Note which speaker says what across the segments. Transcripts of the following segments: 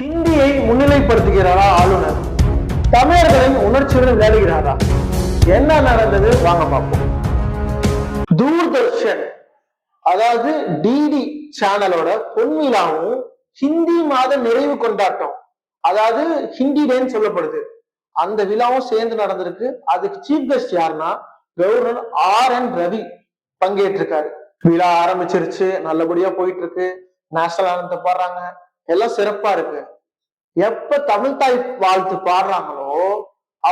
Speaker 1: ஹிந்தியை முன்னிலைப்படுத்துகிறாரா ஆளுநர்? தமிழர்களின் உணர்ச்சியுடன் விளையாடுகிறாரா என்ன நடந்தது? வாங்க பார்ப்போம். தூர்தர்ஷன் அதாவது டிடி சேனலோட பொன்விழாவும் ஹிந்தி மாத நிறைவு கொண்டாட்டம் அதாவது ஹிந்தி டேன்னு சொல்லப்படுது. அந்த விழாவும் சேர்ந்து நடந்திருக்கு. அதுக்கு சீஃப் கெஸ்ட் யாருன்னா கவர்னர் ஆர் என் ரவி பங்கேற்றிருக்காரு. விழா ஆரம்பிச்சிருச்சு. நல்லபடியா போயிட்டு இருக்கு. நேஷனல் ஆனந்த பாடுறாங்க. எல்லாம் சிறப்பா இருக்கு. எப்ப தமிழ் தாய் வாழ்த்து பாடுறாங்களோ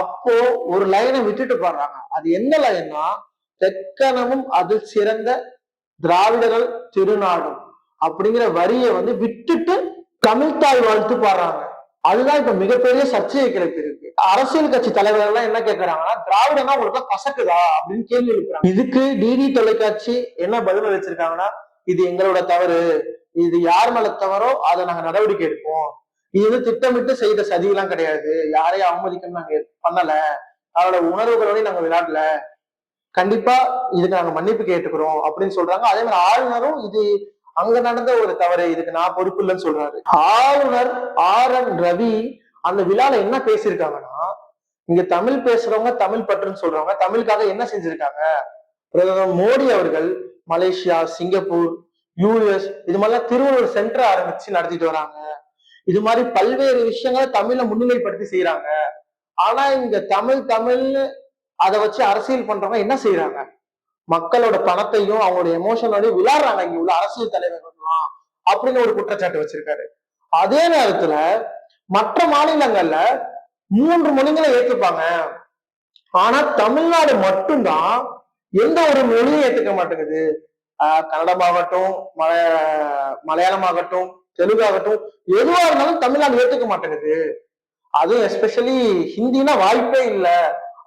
Speaker 1: அப்போ ஒரு லைனை விட்டுட்டு பாடுறாங்க. அது என்ன லைன்னா தெக்கனமும் அது சிறந்த திராவிடர்கள் திருநாடும் அப்படிங்கிற வரியை வந்து விட்டுட்டு தமிழ் தாய் வாழ்த்து பாடுறாங்க. அதுதான் இப்ப மிகப்பெரிய சர்ச்சையை கிளப்பி இருக்கு. அரசியல் கட்சி தலைவர்கள் எல்லாம் என்ன கேக்குறாங்கன்னா திராவிடனா உங்களுக்கு கசக்குதா அப்படின்னு கேள்வி எழுப்புறாங்க. இதுக்கு டிடி தொலைக்காட்சி என்ன பதில் வச்சிருக்காங்கன்னா இது எங்களோட தவறு. இது யார் மேல தவறோ அதை நாங்க நடவடிக்கை எடுப்போம். இது வந்து திட்டமிட்டு செய்த சதியெல்லாம் கிடையாது. யாரையும் அவமதிக்கணும் நாங்க பண்ணல. அவரோட உணர்வுகளோடய நாங்க விளையாடல. கண்டிப்பா இதுக்கு நாங்க மன்னிப்பு கேட்டுக்கிறோம் அப்படின்னு சொல்றாங்க. அதே மாதிரி ஆளுநரும் இது அங்க நடந்த ஒரு தவறு இதுக்கு நான் பொறுப்பு இல்லைன்னு சொல்றாரு. ஆளுநர் ஆர் என் ரவி அந்த விழால என்ன பேசியிருக்காங்கன்னா இங்க தமிழ் பேசுறவங்க தமிழ் பற்றுன்னு சொல்றவங்க தமிழுக்காக என்ன செஞ்சிருக்காங்க? பிரதமர் மோடி அவர்கள் மலேசியா சிங்கப்பூர் யூஎஸ் இது மாதிரிலாம் திருவள்ளுவர் சென்டர் ஆரம்பிச்சு நடத்திட்டு வராங்க. இது மாதிரி பல்வேறு விஷயங்களை தமிழை முன்னிலைப்படுத்தி செய்யறாங்க ஆனா இங்க தமிழ் தமிழ்னு அதை வச்சு அரசியல் பண்றவங்க என்ன செய்யறாங்க மக்களோட பணத்தையும் அவங்களோட எமோஷனோடய விளையாடுறாங்க இங்க உள்ள அரசியல் தலைவர்கள்லாம் அப்படின்னு ஒரு குற்றச்சாட்டு வச்சிருக்காரு. அதே நேரத்துல மற்ற மாநிலங்கள்ல மூன்று மொழிகளை ஏத்துப்பாங்க. ஆனா தமிழ்நாடு மட்டும்தான் எந்த ஒரு மொழியும் ஏத்துக்க மாட்டேங்குது. கன்னடமாகட்டும் மல மலையாளமாகட்டும் தெலுங்காகட்டும் எதுவா இருந்தாலும் தமிழ்நாடு ஏத்துக்க மாட்டேங்குது. அதுவும் எஸ்பெஷலி ஹிந்தினா வாய்ப்பே இல்லை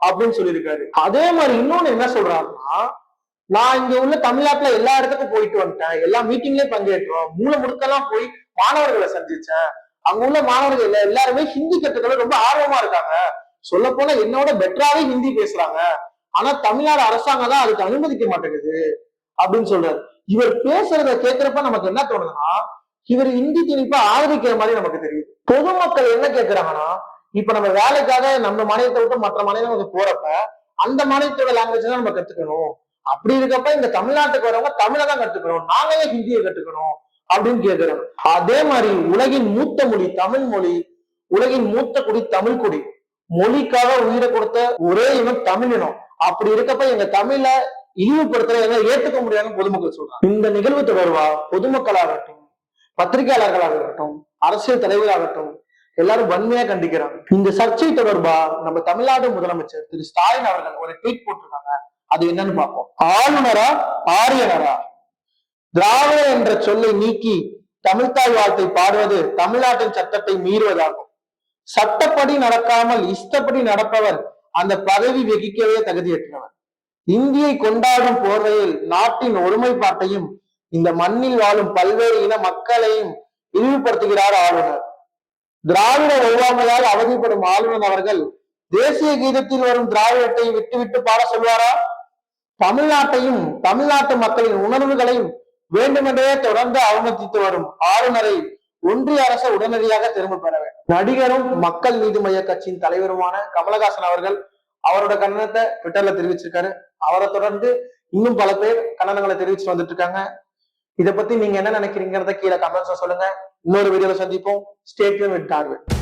Speaker 1: அப்படின்னு சொல்லியிருக்காரு. அதே மாதிரி இன்னொன்னு என்ன சொல்றாருன்னா நான் இங்க உள்ள தமிழ்நாட்டுல எல்லா இடத்துக்கும் போயிட்டு வந்துட்டேன். எல்லா மீட்டிங்லயும் பங்கேற்றோம். மூல முடுக்கெல்லாம் போய் மாணவர்களை சந்திச்சேன். அங்க உள்ள மாணவர்கள் எல்லா- எல்லாருமே ஹிந்தி கத்துக்கிறது ரொம்ப ஆர்வமா இருக்காங்க. சொல்ல போனா என்னோட பெட்டராவே ஹிந்தி பேசுறாங்க. ஆனா தமிழ்நாடு அரசாங்கம் தான் அதுக்கு அனுமதிக்க மாட்டேங்குது. அப்படின்னு சொல்றாரு. இவர் பேசுறத கேட்கிறப்ப நமக்கு என்ன தோணுதுன்னா இவர் இந்தி திணிப்பா ஆதரிக்கிற மாதிரி நமக்கு தெரியுது. பொதுமக்கள் என்ன கேட்கிறாங்கன்னா இப்ப நம்ம வேலைக்காக நம்ம மாநிலத்தை விட்டு மற்ற மாநிலங்களுக்கு போறப்ப அந்த மாநிலத்தோட லாங்குவேஜ் தான் நம்ம கத்துக்கணும். அப்படி இருக்கப்ப இந்த தமிழ்நாட்டுக்கு வரவங்க தமிழை தான் கத்துக்கணும். நாங்களே ஹிந்தியை கத்துக்கணும்? அப்படின்னு கேட்கிறோம் அதே மாதிரி உலகின் மூத்த மொழி தமிழ் மொழி உலகின் மூத்த குடி தமிழ் குடி. மொழிக்காக உயிரை கொடுத்த ஒரே இனம் தமிழ் இனம் அப்படி இருக்கப்ப எங்க தமிழ இழிவுபடுத்துற ஏத்துக்க முடியாதுன்னு பொதுமக்கள் சொல்றாங்க. இந்த நிகழ்வு தொடர்பா பொதுமக்களாகட்டும் பத்திரிகையாளர்களாகட்டும் அரசியல் தலைவராகட்டும் எல்லாரும் வன்மையா கண்டிக்கிறாங்க. இந்த சர்ச்சை தொடர்பா நம்ம தமிழ்நாடு முதலமைச்சர் திரு ஸ்டாலின் அவர்கள் ஒரு ட்வீட் போட்டிருக்காங்க. அது என்னன்னு பார்ப்போம். ஆளுநரா ஆரியனரா? திராவிட என்ற சொல்லை நீக்கி தமிழ்த்தாய் வாழ்த்தை பாடுவது தமிழ்நாட்டின் சட்டத்தை மீறுவதாகும். சட்டப்படி நடக்காமல் இஷ்டப்படி நடப்பவர் அந்த பதவி வகிக்கவே தகுதியற்றவர். இந்தியை கொண்டாடும் போர்வையில் நாட்டின் ஒருமைப்பாட்டையும் இந்த மண்ணில் வாழும் பல்வேறு இன மக்களையும் இழிவுபடுத்துகிறார் ஆளுநர். திராவிட ஒவ்வாமையால் அவதிப்படும் ஆளுநர் அவர்கள் தேசிய கீதத்தில் வரும் திராவிடத்தை விட்டுவிட்டு பாட சொல்வாரா? தமிழ்நாட்டையும் தமிழ்நாட்டு மக்களின் உணர்வுகளையும் வேண்டுமென்றே தொடர்ந்து அவமதித்து வரும் ஆளுநரை ஒன்றிய அரசு உடனடியாக திரும்ப பெற வேண்டும். நடிகரும் மக்கள் நீதி மைய கட்சியின் தலைவருமான கமலஹாசன் அவர்கள் அவரோட கண்டனத்தை ட்விட்டர்ல தெரிவிச்சிருக்காரு. அவரை தொடர்ந்து இன்னும் பல பேர் கண்டனங்களை தெரிவிச்சு வந்துட்டு இருக்காங்க. இதை பத்தி நீங்க என்ன நினைக்கிறீங்கிறத கீழே கமெண்ட்ஸ்ல சொல்லுங்க. இன்னொரு வீடியோல சந்திப்போம். Stay tuned with டார்விட்